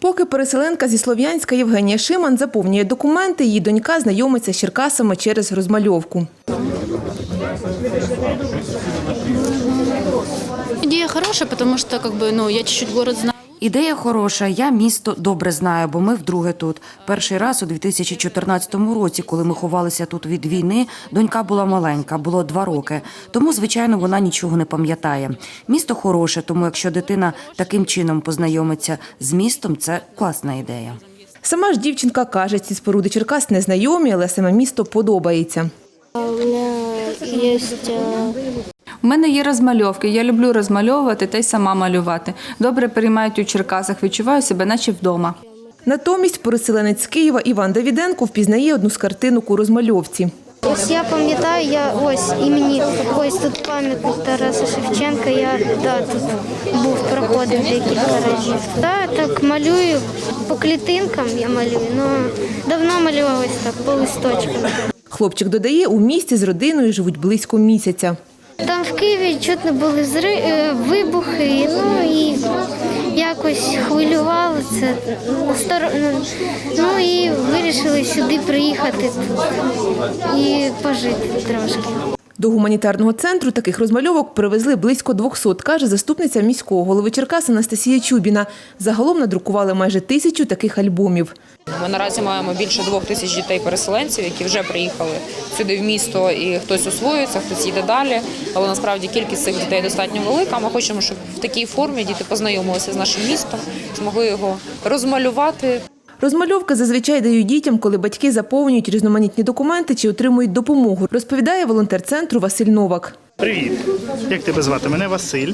Поки переселенка зі Слов'янська Євгенія Шиман заповнює документи, її донька знайомиться з Черкасами через розмальовку. Идея хорошая, потому что как ну, я чуть-чуть город знаю. Ідея хороша. Я місто добре знаю, бо ми вдруге тут. Перший раз у 2014 році, коли ми ховалися тут від війни, донька була маленька, було два роки. Тому, звичайно, вона нічого не пам'ятає. Місто хороше, тому якщо дитина таким чином познайомиться з містом, це класна ідея. Сама ж дівчинка каже, ці споруди Черкас не знайомі, але саме місто подобається. У меня есть э, У мене є розмальовки. Я люблю розмальовувати та й сама малювати. Добре переймають у Черкасах. Відчуваю себе, наче вдома. Натомість переселенець з Києва Іван Давіденко впізнає одну з картинок у розмальовці. Ось я пам'ятаю, я ось імені, ось тут пам'ятник Тараса Шевченка, я да, тут був, проходив декілька разів. Да, так малюю, по клітинкам я малюю, але давно малювала так, по листочкам. Хлопчик додає, у місті з родиною живуть близько місяця. Там в Києві чутно були зри... е, вибухи, ну і якось хвилювалося, це. Ну, Ну і вирішили сюди приїхати і пожити трошки. До гуманітарного центру таких розмальовок привезли близько 200, каже заступниця міського голови Черкас Анастасія Чубіна. Загалом надрукували майже тисячу таких альбомів. Ми наразі маємо більше двох тисяч дітей-переселенців, які вже приїхали сюди в місто, і хтось освоюється, хтось їде далі. Але насправді кількість цих дітей достатньо велика. Ми хочемо, щоб в такій формі діти познайомилися з нашим містом, змогли його розмалювати, Розмальовки зазвичай дають дітям, коли батьки заповнюють різноманітні документи чи отримують допомогу, розповідає волонтер центру Василь Новак. Привіт. Як тебе звати? Мене Василь.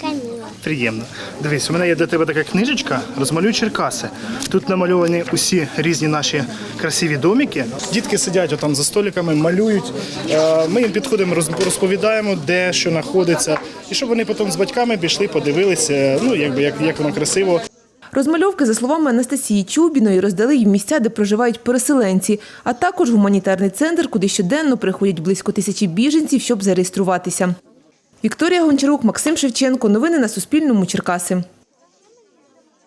Каміла. Приємно. Дивись, у мене є для тебе така книжечка Розмалюй Черкаси. Тут намальовані усі різні наші красиві домики. Дітки сидять отам за столиками, малюють. Е, Ми їм підходимо, розповідаємо, де що знаходиться, і щоб вони потім з батьками пішли, подивилися, ну якби як, як воно красиво. Розмальовки, за словами Анастасії Чубіної, роздали й в місця, де проживають переселенці, а також гуманітарний центр, куди щоденно приходять близько тисячі біженців, щоб зареєструватися. Вікторія Гончарук, Максим Шевченко. Новини на Суспільному. Черкаси.